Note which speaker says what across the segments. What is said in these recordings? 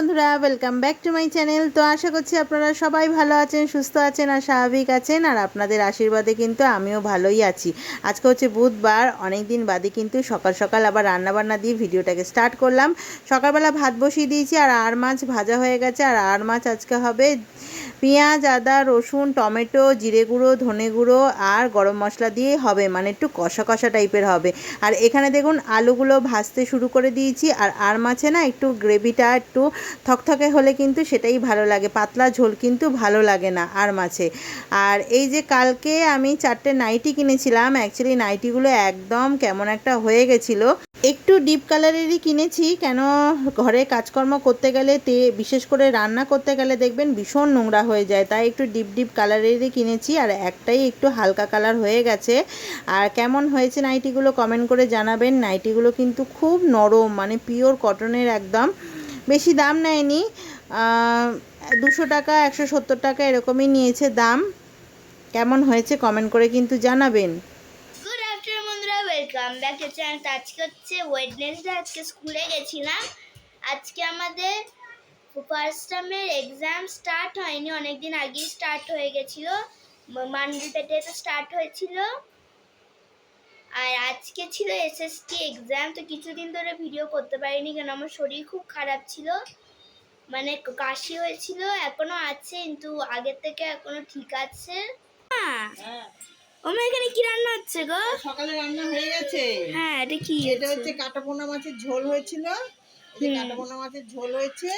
Speaker 1: বন্ধুরা welcome back to my channel তো আশা করছি আপনারা সবাই ভালো আছেন, সুস্থ আছেন আর স্বাভাবিক আছেন, আর আপনাদের আশীর্বাদে কিন্তু আমিও ভালোই আছি। আজকে হচ্ছে বুধবার অনেক দিন বাদে কিন্তু সকাল সকাল আবার রান্নাবান্না দিয়ে ভিডিওটাকে স্টার্ট করলাম। সকালবেলা ভাত বসিয়ে দিয়েছি, আর আর মাছ ভাজা হয়ে গেছে, আর আর মাছ আজকে হবে পেঁয়াজ, আদা, রসুন, টমেটো, জিরে গুঁড়ো, ধনে গুঁড়ো, আর গরম মশলা দিয়ে হবে মানে একটু কষা কষা টাইপের হবে। আর এখানে দেখুন, আলুগুলো ভাজতে শুরু করে দিয়েছি, আর আর মাছে না একটু গ্রেভিটা একটু থকথকে হলে কিন্তু সেটাই ভালো লাগে। পাতলা ঝোল কিন্তু ভালো লাগে না আর মাছে। আর এই যে কালকে আমি চারটে নাইটি কিনেছিলাম অ্যাকচুয়ালি নাইটিগুলো একদম কেমন একটা হয়ে গেছিল। একটু ডিপ কালারেরই কিনেছি, কেন ঘরে কাজকর্ম করতে গেলে তে, বিশেষ করে রান্না করতে গেলে দেখবেন ভীষণ নোংরা হয়ে যায়। তাই একটু ডিপ ডিপ কালারেরই কিনেছি, আর একটাই একটু হালকা কালার হয়ে গেছে। আর কেমন হয়েছে নাইটিগুলো কমেন্ট করে জানাবেন। নাইটিগুলো কিন্তু খুব নরম মানে পিওর কটনের একদম। বেশি দাম নেয়নি। দুশো টাকা, একশো সত্তর টাকা এরকমই নিয়েছে দাম। কেমন হয়েছে কমেন্ট করে কিন্তু জানাবেন।
Speaker 2: গুড আফটারনুন বন্ধুরা ওয়েলকাম ব্যাক টু চ্যানেল আজকে হচ্ছে ওয়েডনেসডে আজকে স্কুলে গেছিলাম। আজকে আমাদের ফার্স্ট টার্মের এক্সাম স্টার্ট হয়নি অনেক দিন আগেই স্টার্ট হয়ে গেছিল। মান্ডে থেকে তো স্টার্ট হয়েছিল। আর আজকে ছিল এসএসটি এক্সাম তো কিছুদিন ধরে ভিডিও করতে পারিনি কেন? আমার শরীর খুব খারাপ ছিল। মানে কাশি হয়েছিল এখনও আছে কিন্তু আগের থেকে এখনও ঠিক আছে। হ্যাঁ। আমার এখানে কি রান্না হচ্ছে গো?
Speaker 1: সকালে রান্না হয়ে গেছে।
Speaker 2: হ্যাঁ এটা কি
Speaker 1: এটা হচ্ছে? কাটাপোনা মাছের ঝোল হয়েছিল। কাটাপোনা মাছের ঝোল হয়েছে।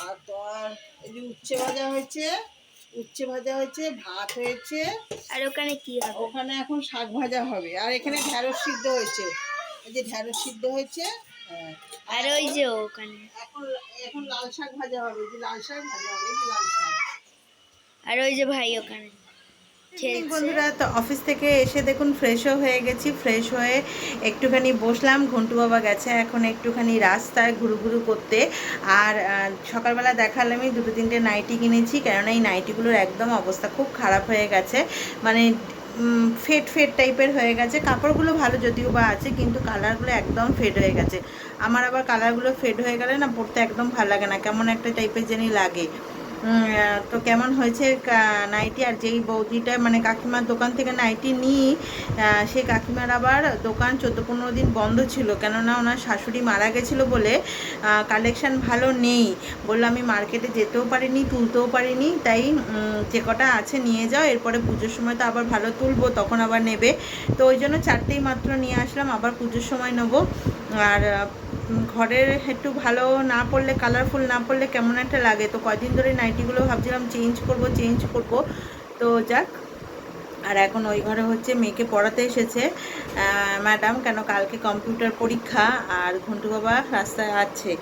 Speaker 1: আর তোমার এই যে উচ্ছে ভাজা হয়েছে। উচ্ছে ভাজা হয়েছে ভাত হয়েছে।
Speaker 2: আর ওখানে কি হবে?
Speaker 1: ওখানে এখন শাক ভাজা হবে। আর এখানে ঢ্যাঁড়স সিদ্ধ হয়েছে। এই যে ঢ্যাঁড়স সিদ্ধ হয়েছে হ্যাঁ।
Speaker 2: আর ওই যে ওখানে।
Speaker 1: এখন এখন লাল শাক ভাজা হবে যে লাল শাক ভাজা হবে যে লাল শাক।
Speaker 2: আর ওই যে ভাই ওখানে।
Speaker 1: বন্ধুরা। তো অফিস থেকে এসে দেখুন ফ্রেশও হয়ে গেছি। ফ্রেশ হয়ে একটুখানি বসলাম। ঘন্টু বাবা গেছে এখন একটুখানি রাস্তায় ঘুরু ঘুরু করতে। আর সকালবেলা দেখালামই দুটো তিনটে নাইটি কিনেছি। কেননা এই নাইটিগুলোর একদম অবস্থা খুব খারাপ হয়ে গেছে। মানে ফেট ফেট টাইপের হয়ে গেছে। কাপড়গুলো ভালো যদিও বা আছে কিন্তু কালারগুলো একদম ফেড হয়ে গেছে। আমার আবার কালারগুলো ফেড হয়ে গেলে না পরতে একদম ভালো লাগে না। কেমন একটা টাইপের জানি লাগে। তো কেমন হয়েছে নাইটি আর যেই বৌদিটা মানে কাকিমার দোকান থেকে নাইটি নিই সেই কাকিমার আবার দোকান চোদ্দ পনেরো দিন বন্ধ ছিল, কেননা ওনার শাশুড়ি মারা গেছিল বলে কালেকশন ভালো নেই। বলল, আমি মার্কেটে যেতেও পারিনি, তুলতেও পারিনি, তাই যে কটা আছে নিয়ে যাও, এরপরে পুজোর সময় তো আবার ভালো তুলবো, তখন আবার নেবে। তো ওই জন্য চারটেই মাত্র নিয়ে আসলাম, আবার পুজোর সময় নেব। আর ঘরের একটু ভালো না পড়লে কালারফুল না পড়লে কেমন একটা লাগে? তো কয়দিন ধরে নাইটিগুলো ভাবছিলাম চেঞ্জ করব চেঞ্জ করব। তো যাক, আর এখন ওই ঘরে হচ্ছে মেয়েকে পড়াতে এসেছে। ম্যাডাম কেন কালকে কম্পিউটার পরীক্ষা আর ঘন্টু বাবা রাস্তায় আছে।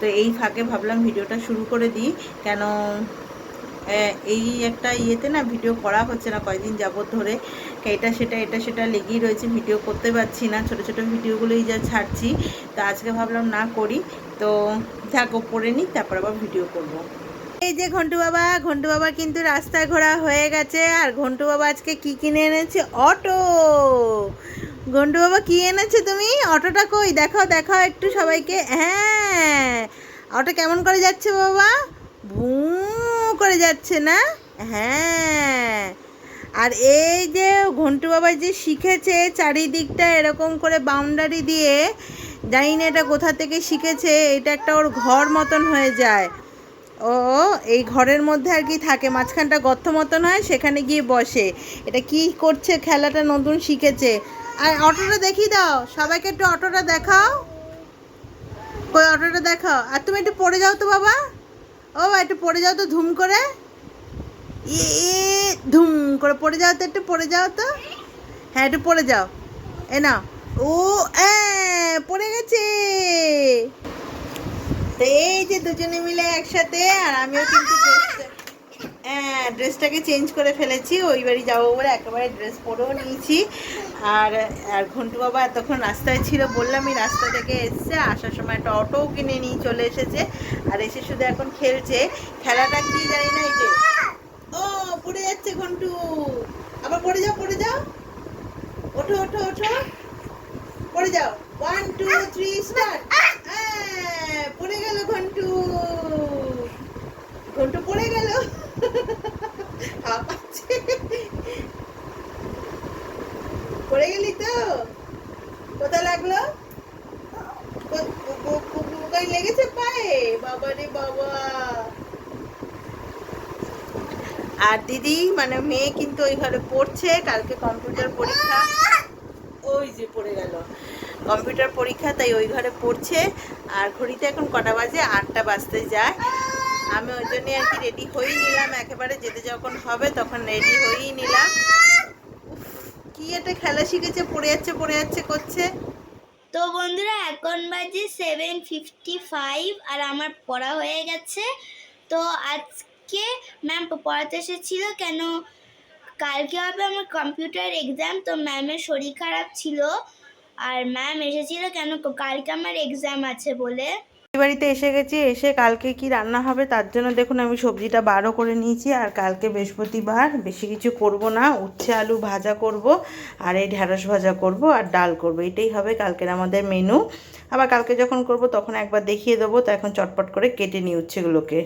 Speaker 1: তো এই ফাঁকে ভাবলাম ভিডিওটা শুরু করে দিই। কেন এই একটা ইয়েতে না ভিডিও করা হচ্ছে না কয়দিন যাবত ধরে। এটা সেটা এটা সেটা লেগেই রয়েছে ভিডিও করতে পারছি না। ছোট ছোট ভিডিওগুলোই যা ছাড়ছি, তো আজকে ভাবলাম না করি। তো যাক পরে নিই তারপর আবার ভিডিও করব। এই যে ঘন্টু বাবা ঘন্টু বাবা কিন্তু রাস্তায় ঘোরা হয়ে গেছে। আর ঘন্টু বাবা আজকে কি কিনে এনেছে? অটো! ঘন্টু বাবা, কি এনেছে তুমি? অটোটা কই? দেখাও দেখাও একটু সবাইকে। হ্যাঁ অটো কেমন করে যাচ্ছে বাবা? যাচ্ছে না? হ্যাঁ। আর এই যে ঘন্টু বাবা যে শিখেছে চারিদিকটা এরকম করে বাউন্ডারি দিয়ে, জানি না এটা কোথা থেকে শিখেছে, এটা একটা ওর ঘর মতন হয়ে যায়। ও, এই ঘরের মধ্যে আর কি থাকে, মাঝখানটা গর্ত মতন হয়, সেখানে গিয়ে বসে। এটা কি করছে, খেলাটা নতুন শিখেছে। আর অটোটা দেখিয়ে দাও, সবাইকে একটু অটোটা দেখাও। কই অটোটা দেখাও। আর তুমি একটু পড়ে যাও তো বাবা। ও, একটু পড়ে যাও তো ধুম করে। ই ধুম করে পড়ে যাও তো, একটু পড়ে যাও তো। হ্যাঁ একটু পড়ে যাও। এ না ও, এ, পড়ে গেছে। এই যে দুজনে মিলে একসাথে, আর আমিও কিন্তু হ্যাঁ ড্রেসটাকে চেঞ্জ করে ফেলেছি। ওই বাড়ি যাব বলে একেবারে ড্রেস পরেও নিয়েছি। আর আর ঘন্টু বাবা এতক্ষণ রাস্তায় ছিল বললাম, এই রাস্তা থেকে এসছে, আসার সময় একটা অটোও কিনে নিয়ে চলে এসেছে। আর এসে শুধু এখন খেলছে। খেলাটা কি জানি না এই যে পড়ে যাচ্ছে ঘন্টু আবার পড়ে যাও পড়ে যাও ওঠো ওঠো ওঠো পড়ে যাও ওয়ান টু থ্রি স্টার্ট পড়ে গেল ঘন্টু ঘন্টু পড়ে গেল পড়ে গেলি তো কোথায় লাগল লেগেছে পায়ে বাবা রে বাবা আর দিদি মানে মেয়ে কিন্তু ওই ঘরে পড়ছে, কালকে কম্পিউটার পরীক্ষা। ওই যে পড়ে গেল। কম্পিউটার পরীক্ষা, তাই ওই ঘরে পড়ছে। আর ঘড়িতে এখন কটা বাজে? আটটা বাজতে যায়। আমি ওই জন্য আর কি রেডি হয়েই নিলাম। একেবারে যেতে যখন হবে তখন রেডি হয়েই নিলাম। কি একটা খেলা শিখেছে, পড়ে যাচ্ছে পড়ে যাচ্ছে, করছে।
Speaker 2: তো বন্ধুরা, এখন বাজে সেভেন ফিফটি ফাইভ আর আমার পড়া হয়ে গেছে। তো আজকে ম্যাম পড়াতে এসেছিল কেন? কালকে হবে আমার কম্পিউটার এক্সাম তো ম্যামের শরীর খারাপ ছিল। আর ম্যাম এসেছিল কেন? কালকে আমার এক্সাম আছে বলে।
Speaker 1: বাড়িতে এসে গেছি, এসে কালকে কি রান্না হবে তার জন্য দেখুন আমি সবজিটা বারো করে নিয়েছি, আর কালকে বৃহস্পতিবার বেশি কিছু করব না, উচ্ছে, আলু ভাজা করব, আর এই ঢ্যাঁড়স ভাজা করব, আর ডাল করব, এটাই হবে কালকের আমাদের মেনু আবার কালকে যখন করব তখন একবার দেখিয়ে দেবো, তো এখন চটপট করে কেটে নিই উচ্ছেগুলোকে।